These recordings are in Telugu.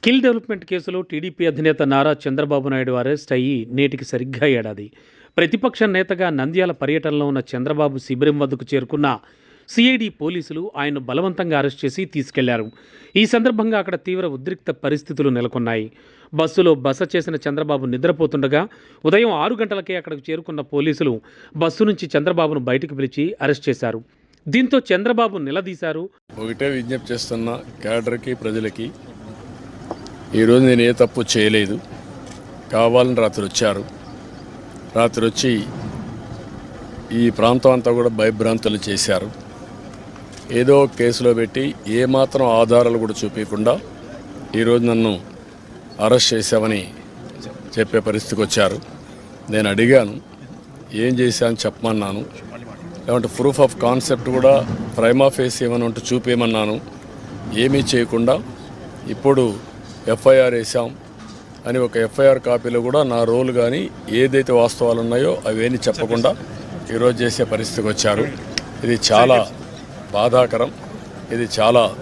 స్కిల్ డెవలప్మెంట్ కేసులో టీడీపీ అధినేత నారా చంద్రబాబు నాయుడు అరెస్ట్ అయ్యి నేటికి సరిగ్గా ఏడాది. ప్రతిపక్ష నేతగా నంద్యాల పర్యటనలో ఉన్న చంద్రబాబు శిబిరం వద్దకు చేరుకున్న సిఐడి పోలీసులు ఆయన్ను బలవంతంగా అరెస్ట్ చేసి తీసుకెళ్ళారు. ఈ సందర్భంగా అక్కడ తీవ్ర ఉద్రిక్త పరిస్థితులు నెలకొన్నాయి. బస్సులో బస చేసిన చంద్రబాబు నిద్రపోతుండగా ఉదయం ఆరు గంటలకే అక్కడికి చేరుకున్న పోలీసులు బస్సు నుంచి చంద్రబాబును బయటకు పిలిచి అరెస్ట్ చేశారు. దీంతో చంద్రబాబు నిలదీశారు. ఒకటే విజ్ఞప్తి చేస్తున్న క్యాడర్కి ప్రజలకి ఈరోజు నేను ఏ తప్పు చేయలేదు. కావాలని రాత్రి వచ్చారు. రాత్రి వచ్చి ఈ ప్రాంతం అంతా కూడా భయభ్రాంతులు చేశారు. ఏదో కేసులో పెట్టి ఏమాత్రం ఆధారాలు కూడా చూపించకుండా ఈరోజు నన్ను అరెస్ట్ చేశామని చెప్పే పరిస్థితికి వచ్చారు. నేను అడిగాను ఏం చేశాను చెప్పమన్నాను. లేకుంటే ప్రూఫ్ ఆఫ్ కాన్సెప్ట్ కూడా ప్రైమా ఫేస్ ఏమైనా ఉంటే చూపేయమన్నాను. ఏమీ చేయకుండా ఇప్పుడు ఎఫ్ఐఆర్ వేసాం అని ఒక ఎఫ్ఐఆర్ కాపీలో కూడా నా రోల్ కానీ ఏదైతే వాస్తవాలు ఉన్నాయో అవేమీ చెప్పకుండా ఈరోజు చేసే పరిస్థితికి వచ్చారు. ఇది చాలా బాధాకరం. ఇది చాలా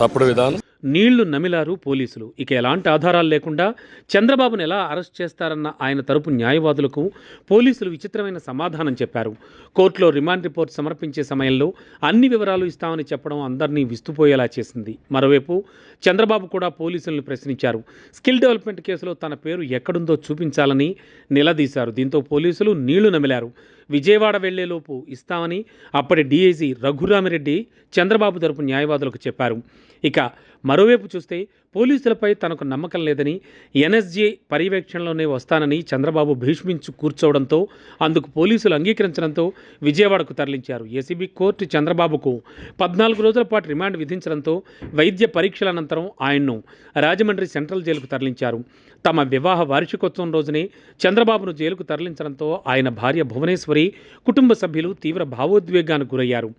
తప్పుడు విధానం. నీళ్ళు నమిలారు పోలీసులు. ఇక ఎలాంటి ఆధారాలు లేకుండా చంద్రబాబును ఎలా అరెస్ట్ చేస్తారన్న ఆయన తరపు న్యాయవాదులకు పోలీసులు విచిత్రమైన సమాధానం చెప్పారు. కోర్టులో రిమాండ్ రిపోర్ట్ సమర్పించే సమయంలో అన్ని వివరాలు ఇస్తామని చెప్పడం అందరినీ విస్తుపోయేలా చేసింది. మరోవైపు చంద్రబాబు కూడా పోలీసులను ప్రశ్నించారు. స్కిల్ డెవలప్మెంట్ కేసులో తన పేరు ఎక్కడుందో చూపించాలని నిలదీశారు. దీంతో పోలీసులు నీళ్ళు నమిలారు. విజయవాడ వెళ్ళేలోపు ఇస్తామని అప్పటి డీఐజీ రఘురామిరెడ్డి చంద్రబాబు తరపు న్యాయవాదులకు చెప్పారు. ఇక మరోవైపు చూస్తే పోలీసులపై తనకు నమ్మకం లేదని ఎన్ఎస్జీ పర్యవేక్షణలోనే వస్తానని చంద్రబాబు భీష్మించు కూర్చోవడంతో అందుకు పోలీసులు అంగీకరించడంతో విజయవాడకు తరలించారు. ఏసీబీ కోర్టు చంద్రబాబుకు పద్నాలుగు రోజుల పాటు రిమాండ్ విధించడంతో వైద్య పరీక్షల అనంతరం ఆయన్ను రాజమండ్రి సెంట్రల్ జైలుకు తరలించారు. తమ వివాహ వార్షికోత్సవం రోజునే చంద్రబాబును జైలుకు తరలించడంతో ఆయన భార్య భువనేశ్వరి కుటుంబ సభ్యులు తీవ్ర భావోద్వేగానికి గురయ్యారు.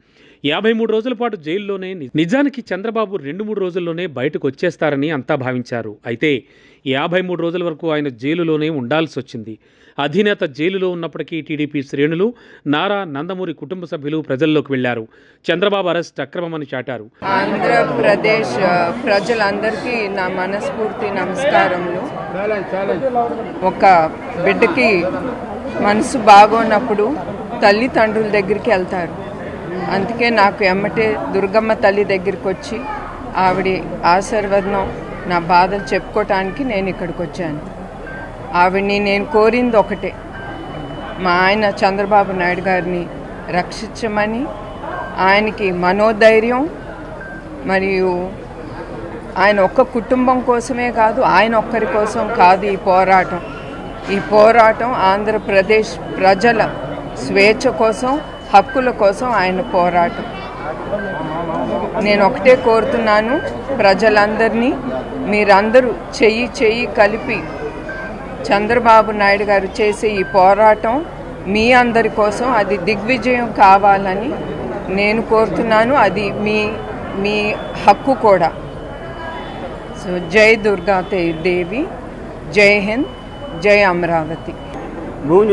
యాభై మూడు రోజుల పాటు జైల్లోనే నిజానికి చంద్రబాబు రెండు మూడు రోజుల్లోనే బయటకు వచ్చేస్తారని అంతా భావించారు. అయితే యాభై మూడు రోజుల వరకు ఆయన జైలులోనే ఉండాల్సి వచ్చింది అధినేత జైలులో ఉన్నప్పటికీ టీడీపీ శ్రేణులు నారా నందమూరి కుటుంబ సభ్యులు ప్రజల్లోకి వెళ్ళారు చంద్రబాబు అరెస్ట్ అక్రమమని చాటారు. ఆంధ్రప్రదేశ్ ప్రజలందరికీ నా మనస్ఫూర్తి నమస్కారములు. ఒక బిడ్డకి మనసు బాగోనప్పుడు తల్లిదండ్రుల దగ్గరికి వెళ్తారు. అందుకే నాకు ఎమ్మటే దుర్గమ్మ తల్లి దగ్గరికి వచ్చి ఆవిడ ఆశీర్వదనం నా బాధలు చెప్పుకోవటానికి నేను ఇక్కడికి వచ్చాను. ఆవిడ్ని నేను కోరింది ఒకటే. మా ఆయన చంద్రబాబు నాయుడు గారిని రక్షించమని ఆయనకి మనోధైర్యం మరియు ఆయన ఒక్క కుటుంబం కోసమే కాదు ఆయన ఒక్కరి కోసం కాదు ఈ పోరాటం. ఈ పోరాటం ఆంధ్రప్రదేశ్ ప్రజల స్వేచ్ఛ కోసం హక్కుల కోసం ఆయన పోరాటం. నేను ఒకటే కోరుతున్నాను ప్రజలందరినీ మీరందరూ చెయ్యి చెయ్యి కలిపి చంద్రబాబు నాయుడు గారు చేసే ఈ పోరాటం మీ అందరి కోసం అది దిగ్విజయం కావాలని నేను కోరుతున్నాను. అది మీ మీ హక్కు కూడా. సో జై దుర్గా దేవి జై హింద్ జై అమరావతి. భూమి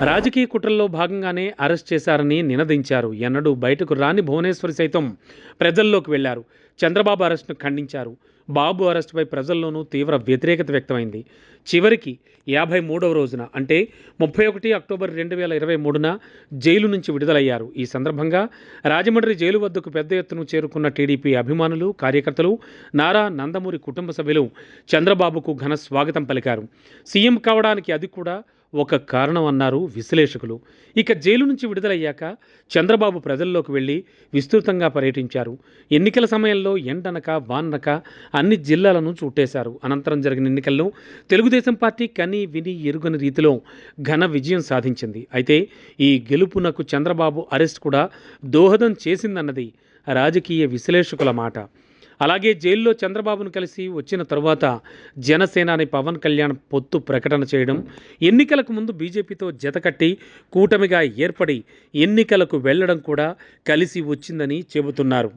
రాజకీయ కుట్రల్లో భాగంగానే అరెస్ట్ చేశారని నినదించారు. ఎన్నడూ బయటకు రాని భువనేశ్వరి సైతం ప్రజల్లోకి వెళ్ళారు. చంద్రబాబు అరెస్ట్ను ఖండించారు. బాబు అరెస్టుపై ప్రజల్లోనూ తీవ్ర వ్యతిరేకత వ్యక్తమైంది. చివరికి యాభై మూడవ రోజున అంటే ముప్పై ఒకటి అక్టోబర్ రెండు వేల ఇరవై మూడున జైలు నుంచి విడుదలయ్యారు. ఈ సందర్భంగా రాజమండ్రి జైలు వద్దకు పెద్ద ఎత్తున చేరుకున్న టీడీపీ అభిమానులు కార్యకర్తలు నారా నందమూరి కుటుంబ సభ్యులు చంద్రబాబుకు ఘన స్వాగతం పలికారు. సీఎం కావడానికి అది కూడా ఒక కారణం అన్నారు విశ్లేషకులు. ఇక జైలు నుంచి విడుదలయ్యాక చంద్రబాబు ప్రజల్లోకి వెళ్ళి విస్తృతంగా పర్యటించారు. ఎన్నికల సమయంలో ఎండనక వానక అన్ని జిల్లాలను చుట్టేశారు. అనంతరం జరిగిన ఎన్నికల్లో తెలుగుదేశం పార్టీ కని విని ఎరుగని రీతిలో ఘన విజయం సాధించింది. అయితే ఈ గెలుపునకు చంద్రబాబు అరెస్ట్ కూడా దోహదం చేసిందన్నది రాజకీయ విశ్లేషకుల మాట. అలాగే జైల్లో చంద్రబాబును కలిసి వచ్చిన తరువాత జనసేనాని పవన్ కళ్యాణ్ పొత్తు ప్రకటన చేయడం ఎన్నికలకు ముందు బీజేపీతో జతకట్టి కూటమిగా ఏర్పడి ఎన్నికలకు వెళ్ళడం కూడా కలిసి వచ్చిందని చెబుతున్నారు.